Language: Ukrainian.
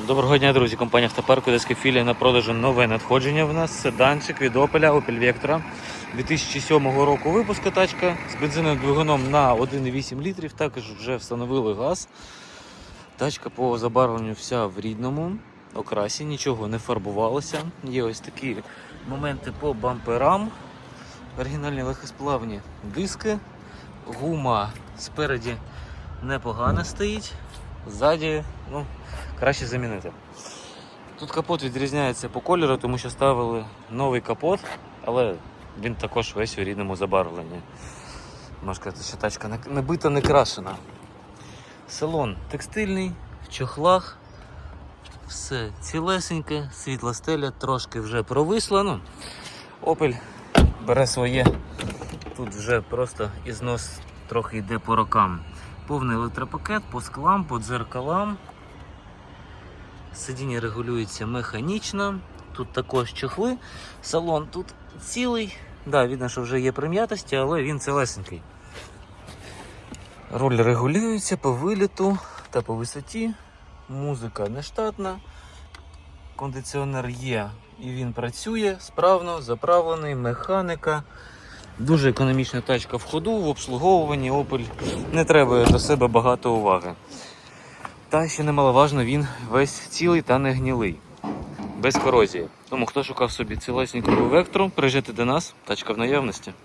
Доброго дня, друзі. Компанія Автопарк Одеська філія на продажу нове надходження. В нас седанчик від Opel Opel Vectra 2007 року випуску тачка з бензиновим двигуном на 1,8 літрів. Також вже встановили газ. Тачка по забарвленню вся в рідному окрасі, нічого не фарбувалося. Є ось такі моменти по бамперам. Оригінальні легкосплавні диски. Гума спереді непогано стоїть. Ззаді, ну, краще замінити. Тут капот відрізняється по кольору, тому що ставили новий капот, але він також весь у рідному забарвленні. Можна сказати, що тачка не, бита, не крашена. Салон текстильний, в чохлах, все цілесеньке, світла стеля трошки вже провисла. Ну, Opel бере своє. Тут вже просто ізнос трохи йде по рокам. Повний електропакет по склам, по дзеркалам. Сидіння регулюється механічно. Тут також чохли. Салон тут цілий. Да, видно, що вже є прим'ятості, але він цілесенький. Руль регулюється по виліту та по висоті. Музика нештатна. Кондиціонер є і він працює справно, заправлений, механіка. Дуже економічна тачка в ходу, в обслуговуванні Opel не треба до себе багато уваги. Та ще немаловажно, він весь цілий та не гнілий, без корозії. Тому хто шукав собі цілесеньку вектору, приїжджайте до нас, тачка в наявності.